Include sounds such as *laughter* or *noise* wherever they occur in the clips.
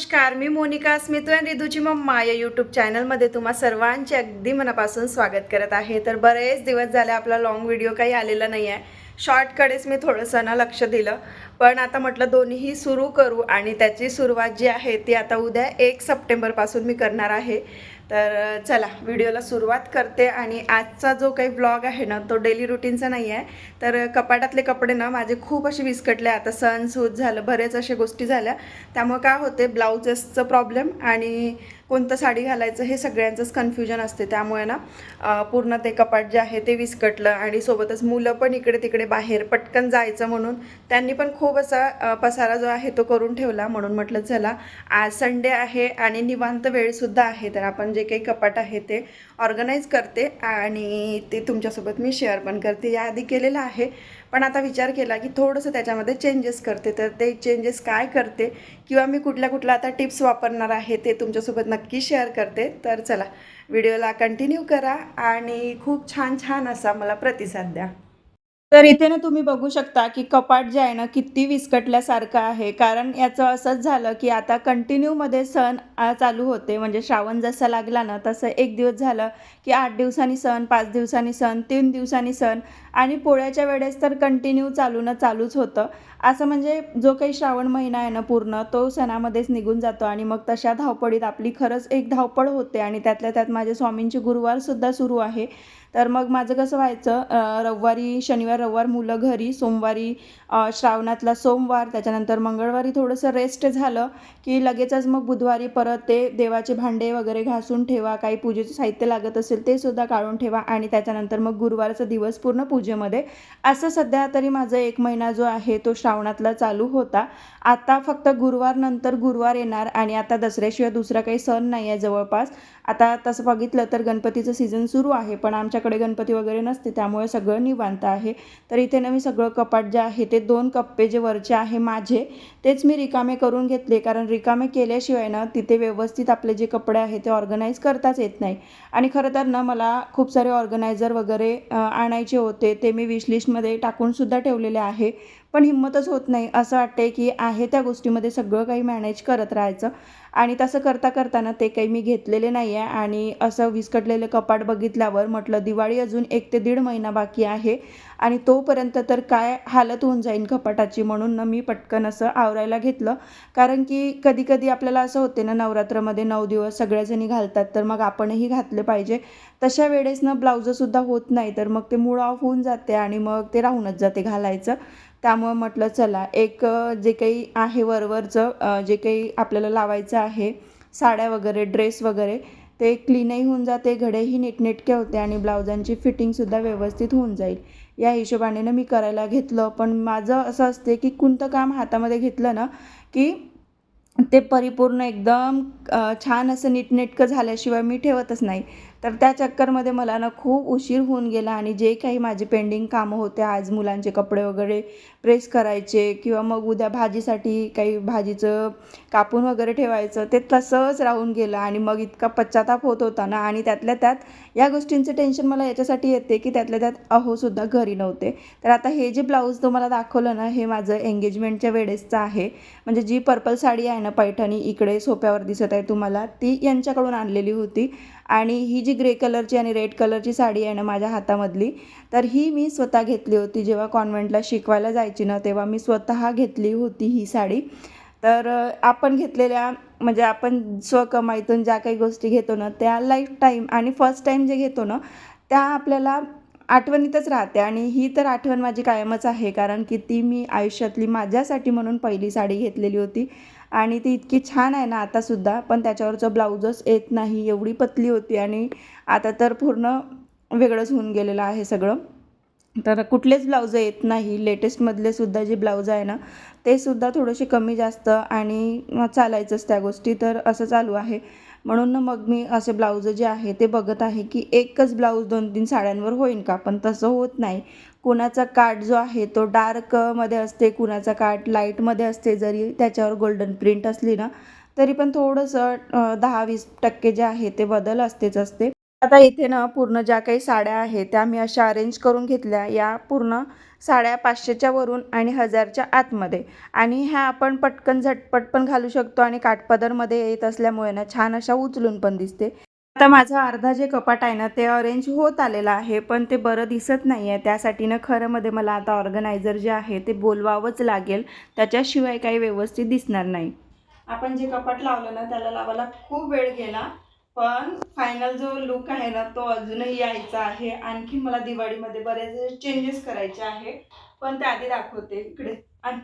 नमस्कार मी मोनिका स्मितू आणि रिधूची मम्मा या यूट्यूब चॅनलमध्ये तुम्हा सर्वांचे अगदी मनापासून स्वागत करत आहे. तर बरेच दिवस झाले आपला लॉंग व्हिडिओ काही आलेला नाही आहे शॉर्टकडेच मी थोडंसं ना लक्ष दिलं. पण आता म्हटलं दोन्हीही सुरू करू आणि त्याची सुरुवात जी आहे ती आता उद्या एक सप्टेंबरपासून मी करणार आहे. तर चला व्हिडिओला सुरुवात करते आणि आजचा जो काही ब्लॉग आहे ना तो डेली रुटीनचा नाही आहे तर कपाटातले कपडे ना माझे खूप असे विस्कटले. आता सण सूत झालं बरेच अशा गोष्टी झाल्या. त्यामुळे काय होते ब्लाउजेसचं प्रॉब्लेम आणि कोणतं साडी घालायचं हे सगळ्यांचंच कन्फ्युजन असते. त्यामुळे ना पूर्ण ते कपाट जे आहे ते विस्कटलं आणि सोबतच मुलं पण इकडे तिकडे बाहेर पटकन जायचं म्हणून त्यांनी पण खूप खूप असा पसारा जो आहे तो करून ठेवला म्हणून म्हटलं चला आज संडे आहे आणि निवांत वेळसुद्धा आहे तर आपण जे काही कपाट आहे ते ऑर्गनाईज करते आणि ते तुमच्यासोबत मी शेअर पण करते. याआधी केलेलं आहे पण आता विचार केला की थोडंसं त्याच्यामध्ये चेंजेस करते. तर ते चेंजेस काय करते किंवा मी कुठल्या कुठल्या आता टिप्स वापरणार आहे ते तुमच्यासोबत नक्की शेअर करते. तर चला व्हिडिओला कंटिन्यू करा आणि खूप छान छान असा मला प्रतिसाद द्या. तर इथे ना तुम्ही बघू शकता की कपाट जे आहे ना किती विस्कटल्यासारखं आहे. कारण याचं असंच झालं की आता कंटिन्यूमध्ये सण चालू होते. म्हणजे श्रावण जसा लागला ना तसं एक दिवस झालं की आठ दिवसांनी सण पाच दिवसांनी सण तीन दिवसांनी सण आणि पोळ्याच्या वेळेस तर कंटिन्यू चालू ना चालूच होतं. असं म्हणजे जो काही श्रावण महिना आहे ना पूर्ण तो सणामध्येच निघून जातो आणि मग तशा धावपळीत आपली खरंच एक धावपळ होते आणि त्यातल्या त्यात माझ्या स्वामींची गुरुवारसुद्धा सुरू आहे. तर मग माझं कसं व्हायचं रविवारी शनिवार रविवार मुलं घरी सोमवारी श्रावणातला सोमवार त्याच्यानंतर मंगळवारी थोडंसं रेस्ट झालं की लगेचच मग बुधवारी परत ते देवाचे भांडे वगैरे घासून ठेवा काही पूजेचं साहित्य लागत असेल ते सुद्धा काढून ठेवा आणि त्याच्यानंतर मग गुरुवारचा दिवस पूर्ण पूजेमध्ये. असं सध्या तरी माझा एक महिना जो आहे तो श्रावणातला चालू होता. आता फक्त गुरुवार नंतर गुरुवार येणार आणि आता दसऱ्याशिवाय दुसरा काही सण नाही आहे जवळपास. आता तसं बघितलं तर गणपतीचं सीझन सुरू आहे पण आमच्या आमच्याकडे गणपती वगैरे नसते त्यामुळे सगळं निवांत आहे. तर इथे ना मी सगळं कपाट जे आहे ते दोन कप्पे जे वरचे आहे माझे तेच मी रिकामे करून घेतले. कारण रिकामे केल्याशिवाय ना तिथे व्यवस्थित आपले जे कपडे आहे ते ऑर्गनाईज करताच येत नाही. आणि खरं तर ना मला खूप सारे ऑर्गनायझर वगैरे आणायचे होते ते मी विशलिस्टमध्ये टाकूनसुद्धा ठेवलेले आहे. पण हिंमतच होत नाही असं वाटते की आहे त्या गोष्टीमध्ये सगळं काही मॅनेज करत राहायचं. आणि तसं करता करताना ते काही मी घेतलेले नाही आहे आणि असं विस्कटलेलं कपाट बघितल्यावर म्हटलं दिवाळी अजून एक ते दीड महिना बाकी आहे आणि तोपर्यंत तर काय हालत होऊन जाईन कपाटाची म्हणून ना मी पटकन असं आवरायला घेतलं. कारण की कधी कधी आपल्याला असं होते ना नवरात्रामध्ये नऊ दिवस सगळ्याजणी घालतात तर मग आपणही घातले पाहिजे. तशा वेळेस ना ब्लाऊजसुद्धा होत नाही तर मग ते मूळ ऑफ होऊन जाते आणि मग ते राहूनच जाते घालायचं. त्यामुळं म्हटलं चला एक जे काही आहे वरवरचं जे काही आपल्याला लावायचं आहे साड्या वगैरे ड्रेस वगैरे ते क्लीनही होऊन जाते घडेही नीटनेटके होते आणि ब्लाउजांची फिटिंगसुद्धा व्यवस्थित होऊन जाईल. या हिशोबाने ना मी करायला घेतलं. पण माझं असं असते की कोणतं काम हातामध्ये घेतलं ना की ते परिपूर्ण एकदम छान असं नीटनेटकं झाल्याशिवाय मी ठेवतच नाही. तर त्या चक्करमध्ये मला ना खूप उशीर होऊन गेला आणि जे काही माझे पेंडिंग कामं होते आज मुलांचे कपडे वगैरे प्रेस करायचे किंवा मग उद्या भाजीसाठी काही भाजीचं कापून वगैरे ठेवायचं ते तसंच राहून गेलं आणि मग इतका पश्चाताप होत होता ना आणि त्यातल्या त्यात या गोष्टींचं टेन्शन मला याच्यासाठी येते की त्यातल्या त्यात अहोसुद्धा घरी नव्हते. तर आता हे जे ब्लाऊज तुम्हाला दाखवलं ना हे माझं एंगेजमेंटच्या वेळेसचं आहे. म्हणजे जी पर्पल साडी आहे ना पैठणी इकडे सोप्यावर दिसत आहे तुम्हाला ती यांच्याकडून आणलेली होती. आणि ही जी ग्रे कलरची आणि रेड कलरची साडी आहे ना माझ्या हातामधली तर ही मी स्वतः घेतली होती जेव्हा कॉन्व्हेंटला शिकवायला जायची ना तेव्हा मी स्वतः घेतली होती ही साडी. तर आपण घेतलेल्या म्हणजे आपण स्वकमाईतून ज्या काही गोष्टी घेतो ना त्या लाईफ टाईम आणि फर्स्ट टाईम जे घेतो ना त्या आपल्याला आठवणीतच राहते आणि ही तर आठवण माझी कायमच आहे कारण की ती मी आयुष्यातली माझ्यासाठी म्हणून पहिली साडी घेतलेली होती आणि ती इतकी छान आहे ना आतासुद्धा पण त्याच्यावरचं ब्लाऊजच येत नाही एवढी पतली होती आणि आता तर पूर्ण वेगळंच होऊन गेलेलं आहे सगळं. तर कुठलेच ब्लाऊज येत नाही लेटेस्टमधले सुद्धा जे ब्लाऊज आहे ना ते सुद्धा थोडेसे कमी जास्त आणि चालायचंच त्या गोष्टी तर असं चालू आहे. म्हणून ना मग मी असे ब्लाऊज जे आहे ते बघत आहे की एकच ब्लाऊज दोन तीन साड्यांवर होईन का? पण तसं होत नाही. कुणाचा काट जो आहे तो डार्कमध्ये असते कुणाचा काट लाईटमध्ये असते जरी त्याच्यावर गोल्डन प्रिंट असली ना तरी पण थोडंसं दहा वीस टक्के जे आहे ते बदल असतेच असते. आता इथे ना पूर्ण ज्या काही साड्या आहेत त्या मी अशा अरेंज करून घेतल्या. या पूर्ण साड्या पाचशेच्या वरून आणि हजारच्या आतमध्ये. आणि ह्या आपण पटकन झटपट पण घालू शकतो आणि काठपदरमध्ये येत असल्यामुळे ना छान अशा उचलून पण दिसते. आता माझं अर्धा जे कपाट आहे ना ते अरेंज होत आलेलं आहे पण ते बरं दिसत नाही आहे त्यासाठी ना खरंमध्ये मला आता ऑर्गनायझर जे आहे ते बोलवावंच लागेल. त्याच्याशिवाय काही व्यवस्थित दिसणार नाही. आपण जे कपाट लावलं ना त्याला लावायला खूप वेळ गेला. पण फायनल जो लुक आहे ना तो अजूनही यायचा आहे. आणखी मला दिवाळीमध्ये बरेच चेंजेस करायचे आहे. पण ते आधी दाखवते इकडे. आण.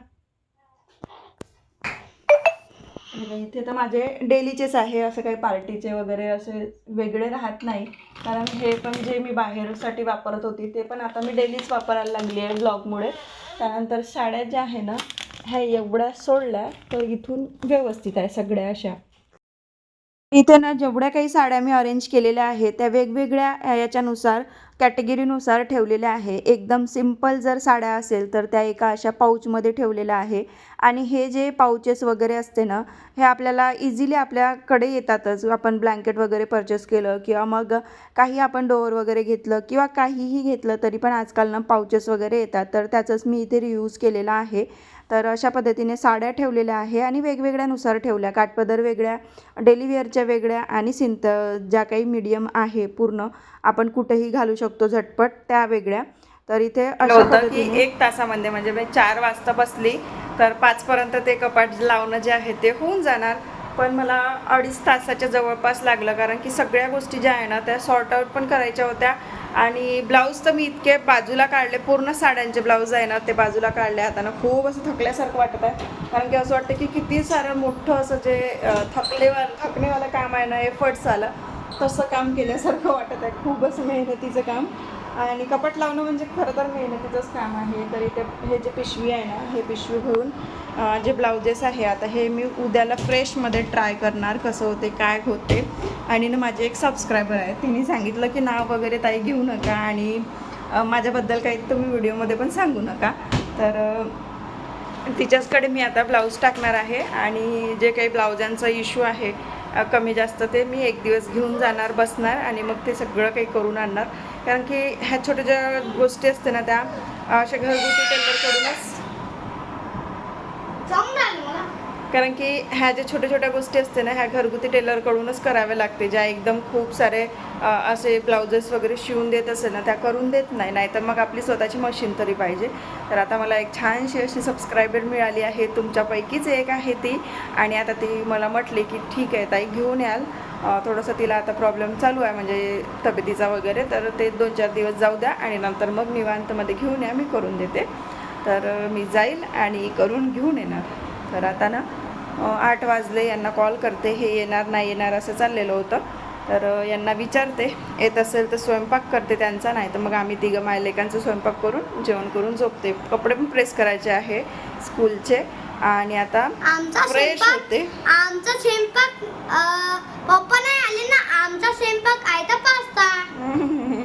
इथे तर माझे डेलीचेच आहे असं काही पार्टीचे वगैरे असे वेगळे राहत नाही. कारण हे पण जे मी बाहेरसाठी वापरत होती ते पण आता मी डेलीच वापरायला लागली आहे ब्लॉगमुळे त्यानंतर साड्या ज्या आहे ना ह्या एवढ्या सोडल्या तर इथून व्यवस्थित आहे सगळ्या अशा. इथे ना जेवढ्या काही साड्या मी अरेंज केलेल्या आहेत त्या वेगवेगळ्या याच्यानुसार कॅटेगरीनुसार ठेवलेल्या आहे. एकदम सिंपल जर साड्या असेल तर त्या एका अशा पाऊचमध्ये ठेवलेल्या आहे. आणि हे जे पाऊचेस वगैरे असते ना हे आपल्याला इझिली आपल्याकडे येतातच. आपण ब्लँकेट वगैरे परचेस केलं किंवा मग काही आपण डोअर वगैरे घेतलं किंवा काहीही घेतलं तरी पण आजकाल ना पाऊचेस वगैरे येतात. तर त्याचंच मी इथे रियूज केलेला आहे. तर अशा पद्धतीने साड्या ठेवलेल्या आहे आणि वेगवेगळ्यानुसार ठेवल्या. काठपदर वेगळ्या डेली वेअरच्या वेगळ्या आणि सिंत ज्या काही मीडियम आहे पूर्ण आपण कुठेही घालू शकतो झटपट त्या वेगळ्या. तर इथे होतं की एक तासामध्ये म्हणजे मी चार वाजता बसली तर पाचपर्यंत ते कपाट लावणं जे आहे ते होऊन जाणार. पण मला अडीच तासाच्या जवळपास लागलं कारण की सगळ्या गोष्टी ज्या आहे ना त्या सॉर्ट आऊट पण करायच्या होत्या. आणि ब्लाऊज तर मी इतके बाजूला काढले पूर्ण साड्यांचे ब्लाऊज आहे ना ते बाजूला काढले. हाताना खूप असं थकल्यासारखं वाटत आहे. कारण की असं वाटतं की किती सारं मोठं असं जे थकलेवा थकणेवालं काम आहे ना एफर्ट्स आलं तसं काम केल्यासारखं वाटत आहे. खूप असं मेहनतीचं काम. आणि कपाट लावणं म्हणजे खरं तर मेहनतीचंच काम आहे. तर इथे हे जे पिशवी आहे ना हे पिशवी भरून जे ब्लाउजेस आहे आता हे मी उद्याला फ्रेशमध्ये ट्राय करणार कसं होते काय होते. आणि ना माझे एक सबस्क्रायबर आहे तिने सांगितलं की नाव वगैरे ताई घेऊ नका आणि माझ्याबद्दल काही तुम्ही व्हिडिओमध्ये पण सांगू नका. तर तिच्याचकडे मी आता ब्लाऊज टाकणार आहे. आणि जे काही ब्लाउजांचा इश्यू आहे कमी जास्त ते मी एक दिवस घेऊन जाणार बसणार आणि मग ते सगळं काही करून आणणार. कारण की ह्या छोट्या ज्या गोष्टी असते ना त्या अशा घरगुती टेलरकडूनच कारण की ह्या ज्या छोट्या छोट्या गोष्टी असते ना ह्या घरगुती टेलरकडूनच कराव्या लागते. ज्या एकदम खूप सारे असे ब्लाउजेस वगैरे शिवून देत असेल ना त्या करून देत नाही. नाहीतर मग आपली स्वतःची मशीन तरी पाहिजे. तर आता मला एक छानशी अशी सबस्क्रायबर मिळाली आहे. तुमच्यापैकीच एक आहे ती. आणि आता ती मला म्हटली की ठीक आहे ताई घेऊन याल. थोडंसं तिला आता प्रॉब्लेम चालू आहे म्हणजे तब्येतीचा वगैरे. तर ते दोन चार दिवस जाऊ द्या आणि नंतर मग निवांतमध्ये घेऊन या मी करून देते. तर मी जाईल आणि करून घेऊन येणार. तर आता ना आठ वाजले यांना कॉल करते हे येणार नाही येणार असं चाललेलं होतं. तर यांना विचारते येत असेल तर स्वयंपाक करते त्यांचा नाही तर मग आम्ही तिघं मायलेकांचा स्वयंपाक करून जेवण करून झोपते. कपडे पण प्रेस करायचे आहे स्कूलचे आणि आता आमचा फ्रेश होते. आमचा स्वयंपाक पप्पा नाही आले ना आमचा स्वयंपाक आहे तर पास्ता. *laughs*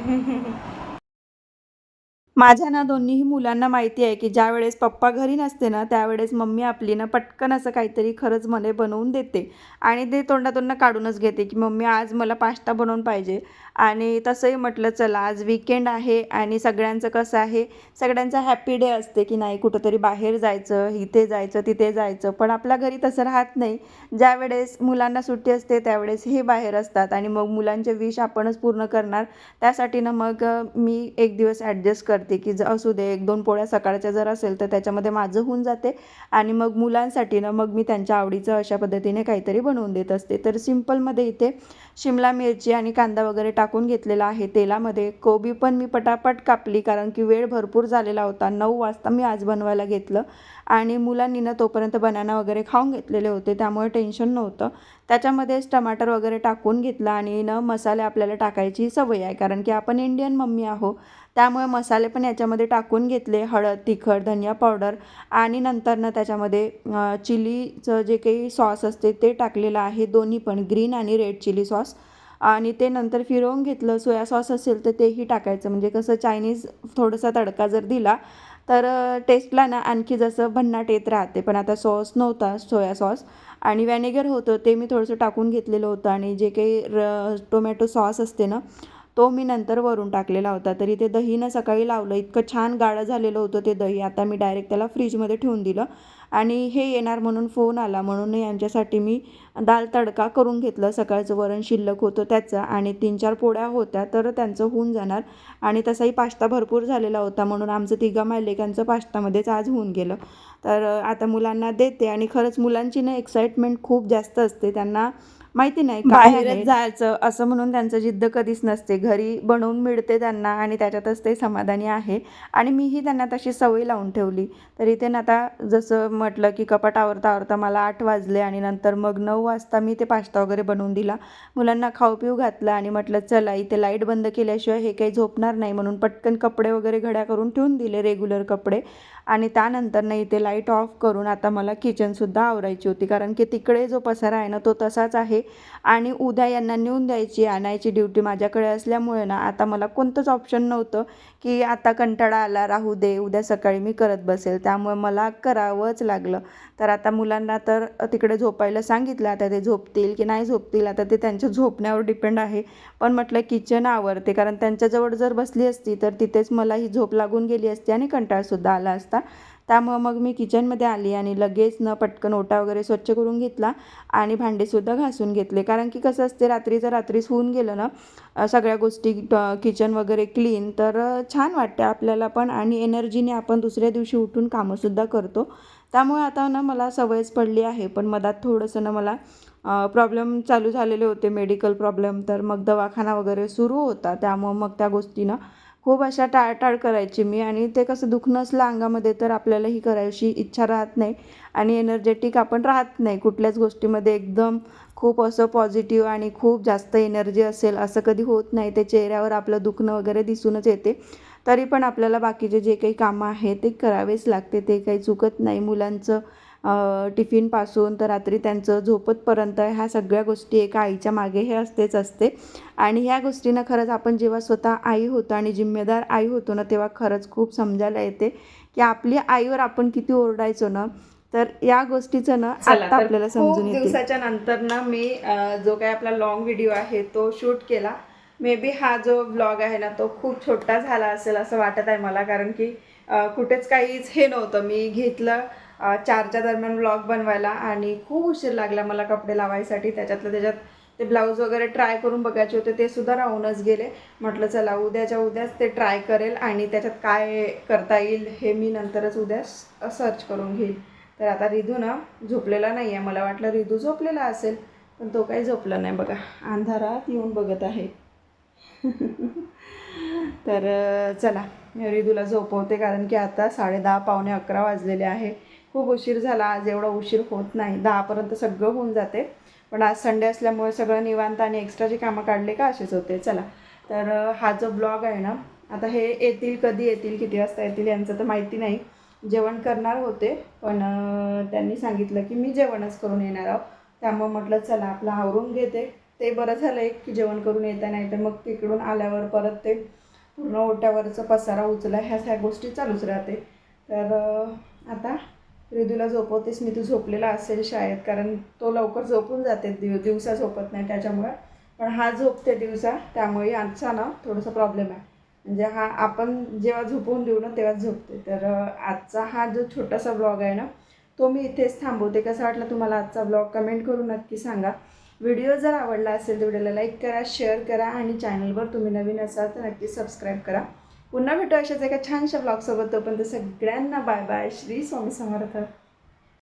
माझ्या ना दोन्हीही मुलांना माहिती आहे की ज्या वेळेस पप्पा घरी नसते ना त्यावेळेस मम्मी आपली ना पटकन असं काहीतरी खरंच मने बनवून देते. आणि ते तोंडातोंड काढूनच घेते की मम्मी आज मला पास्ता बनवून पाहिजे. आणि तसंही म्हटलं चला आज विकेंड आहे आणि सगळ्यांचं कसं आहे? सगळ्यांचा हॅपी डे असते की नाही? कुठंतरी बाहेर जायचं इथे जायचं तिथे जायचं. पण आपल्या घरी तसं राहत नाही. ज्या वेळेस मुलांना सुट्टी असते त्यावेळेस हे बाहेर असतात आणि मग मुलांचे विश आपणच पूर्ण करणार. त्यासाठी ना मग मी एक दिवस ॲडजस्ट करते की ज असू दे एक दोन पोळ्या सकाळच्या जर असेल तर त्याच्यामध्ये माझं होऊन जाते. आणि मग मुलांसाठी ना मग मी त्यांच्या आवडीचं अशा पद्धतीने काहीतरी बनवून देत असते. तर सिम्पलमध्ये इथे शिमला मिरची आणि कांदा वगैरे टाकून घेतलेला आहे. तेलामध्ये कोबी पण मी पटापट कापली कारण की वेळ भरपूर झालेला होता. नऊ वाजता मी आज बनवायला घेतलं आणि मुलांनी ना तोपर्यंत बनाना वगैरे खाऊन घेतलेले होते. त्यामुळे टेन्शन नव्हतं. त्याच्यामध्येच टमाटर वगैरे टाकून घेतलं आणि न मसाले आपल्याला टाकायची सवय आहे. कारण की आपण इंडियन मम्मी आहो त्यामुळे मसाले पण याच्यामध्ये टाकून घेतले. हळद तिखट धनिया पावडर आणि नंतर ना त्याच्यामध्ये चिलीचं जे काही सॉस असते ते टाकलेलं आहे. दोन्ही पण. ग्रीन आणि रेड चिली सॉस. आणि ते नंतर फिरवून घेतलं सोया सॉस असेल तर तेही टाकायचं. म्हणजे कसं चायनीज थोडासा तडका जर दिला तर टेस्टला ना आणखी जसं भन्नाट येत राहते. पण आता सॉस नव्हता सोया सॉस. आणि व्हॅनेगर होतं ते मी थोडंसं टाकून घेतलेलं होतं. आणि जे काही र टोमॅटो सॉस असते ना तो मी नंतर वरून टाकलेला होता. तरी ते दहीनं सकाळी लावलं. इतकं छान गाळं झालेलं होतं ते दही. आता मी डायरेक्ट त्याला फ्रीजमध्ये ठेवून दिलं. आणि हे येणार म्हणून फोन आला. म्हणून यांच्यासाठी मी दाल तडका करून घेतलं. सकाळचं वरण शिल्लक होतं त्याचं आणि तीन चार पोळ्या होत्या तर त्यांचं होऊन जाणार. आणि तसाही पास्ता भरपूर झालेला होता म्हणून आमचं तिघा मायलेकांचं पास्तामध्येच आज होऊन गेलं. तर आता मुलांना देते आणि खरंच मुलांची ना एक्साइटमेंट खूप जास्त असते. त्यांना माहिती नाही काय बाहेरच जायचं असं म्हणून त्यांचं जिद्द कधीच नसते. घरी बनवून मिळते त्यांना आणि त्याच्यातच ते समाधानी आहे. आणि मीही त्यांना तशी सवय लावून ठेवली. तर इथे ना आता जसं म्हटलं की कपाट आवरता आवरता मला आठ वाजले आणि नंतर मग नऊ वाजता मी ते पास्ता वगैरे बनवून दिला. मुलांना खाऊ पिऊ घातलं आणि म्हटलं चला इथे लाइट बंद केल्याशिवाय हे काही झोपणार नाही. म्हणून पटकन कपडे वगैरे घड्या करून ठेवून दिले रेग्युलर कपडे. आणि त्यानंतर ना इथे लाइट लाइट ऑफ करून आता मला किचनसुद्धा आवरायची होती. कारण की तिकडे जो पसारा आहे ना तो तसाच आहे. आणि उद्या यांना नेऊन द्यायची आणायची ड्युटी माझ्याकडे असल्यामुळे ना आता मला कोणतंच ऑप्शन नव्हतं की आता कंटाळा आला राहू दे उद्या सकाळी मी करत बसेल. त्यामुळे मला करावंच लागलं. तर आता मुलांना तर तिकडे झोपायला सांगितलं आता ते झोपतील की नाही झोपतील आता ते त्यांच्या झोपण्यावर डिपेंड आहे. पण म्हटलं किचन आवरते. कारण त्यांच्याजवळ जर बसली असती तर तिथेच मला ही झोप लागून गेली असती आणि कंटाळासुद्धा आला असता. त्यामुळं मग मी किचनमध्ये आली आणि लगेच न पटकन ओटा वगैरे स्वच्छ करून घेतला आणि भांडेसुद्धा घासून घेतले. कारण की कसं असते रात्रीचं रात्रीच होऊन गेलं ना सगळ्या गोष्टी किचन वगैरे क्लीन तर छान वाटते आपल्याला पण आणि एनर्जीने आपण दुसऱ्या दिवशी उठून कामंसुद्धा करतो. त्यामुळे आता ना मला सवयच पडली आहे पण मधात थोडंसं ना मला प्रॉब्लेम चालू झालेले होते मेडिकल प्रॉब्लेम. तर मग दवाखाना वगैरे सुरू होता त्यामुळं मग त्या गोष्टीनं खूप अशा टाळटाळ करायची मी आणि ते कसं दुखणं असलं अंगामध्ये तर आपल्याला ही करायची इच्छा राहत नाही आणि एनर्जेटिक आपण राहत नाही. कुठल्याच गोष्टीमध्ये एकदम खूप असं पॉझिटिव्ह आणि खूप जास्त एनर्जी असेल असं कधी होत नाही. ते चेहऱ्यावर आपलं दुखणं वगैरे दिसूनच येते. तरी पण आपल्याला बाकीचे जे काही कामं आहेत ते करावेच लागते. ते काही चुकत नाही. मुलांचं टिफिनपासून तर रात्री त्यांचं झोपतपर्यंत ह्या सगळ्या गोष्टी एका आईच्या मागे हे असतेच असते. आणि ह्या गोष्टींना खरंच आपण जेव्हा स्वतः आई होतो आणि जिम्मेदार आई होतो ना तेव्हा खरंच खूप समजायला येते की आपली आईवर आपण किती ओरडायचो ना तर या गोष्टीचं ना आता आपल्याला समजून दिवसाच्या नंतर ना मी जो काही आपला लॉंग व्हिडिओ आहे तो शूट केला. मे बी हा जो ब्लॉग आहे ना तो खूप छोटा झाला असेल असं वाटत आहे मला कारण की कुठेच काहीच हे नव्हतं. मी घेतलं चारच्या दरम्यान ब्लॉग बनवायला आणि खूप उशीर लागला मला कपडे लावायसाठी. त्याच्यातलं त्याच्यात ते ब्लाऊज वगैरे ट्राय करून बघायचे होते ते सुद्धा राहूनच गेले. म्हटलं चला उद्याच्या उद्याच ते ट्राय करेल आणि त्याच्यात काय करता येईल हे मी नंतरच उद्या सर्च करून घेईल. तर आता रिधू ना झोपलेला नाही आहे मला वाटलं रिधू झोपलेला असेल पण तो काही झोपला नाही बघा. अंधारात येऊन बघत आहे. *laughs* तर चला रिधूला झोपवते कारण की आता साडे दहा पावणे अकरा वाजलेले आहे. खूप उशीर झाला. आज एवढा उशीर होत नाही. दहापर्यंत सगळं होऊन जाते. पण आज संडे असल्यामुळे सगळं निवांत आणि एक्स्ट्राची कामं काढले का असेच होते. चला. तर हा जो ब्लॉग आहे ना आता हे येतील कधी येतील किती वाजता येतील यांचं तर माहिती नाही. जेवण करणार होते पण त्यांनी सांगितलं की मी जेवणच करून येणार आहोत त्यामुळे म्हटलं चला आपलं आवरून घेते. ते बरं झालं आहे की जेवण करून येता नाही तर मग तिकडून आल्यावर परत ते पूर्ण ओट्यावरचं पसारा उचला. ह्या सगळ्या गोष्टी चालूच राहते. तर आता रिदूला झोपवतेस मी तू झोपलेला असेल शाळेत कारण तो लवकर झोपून जाते दिव दिवसा झोपत नाही त्याच्यामुळे. पण हा झोपते दिवसा त्यामुळे आजचा ना थोडासा प्रॉब्लेम आहे. म्हणजे हा आपण जेव्हा झोपवून देऊ ना तेव्हाच झोपते. तर आजचा हा जो छोटासा ब्लॉग आहे ना तो मी इथेच थांबवते. कसा वाटला तुम्हाला आजचा ब्लॉग कमेंट करून नक्की सांगा. व्हिडिओ जर आवडला असेल तर व्हिडिओला लाईक करा शेअर करा आणि चॅनलवर तुम्ही नवीन असाल तर नक्की सबस्क्राईब करा. पुन्हा भेटू अशाच एका छानशा ब्लॉगसोबत तोपर्यंत सगळ्यांना बाय बाय श्री स्वामी समर्थ.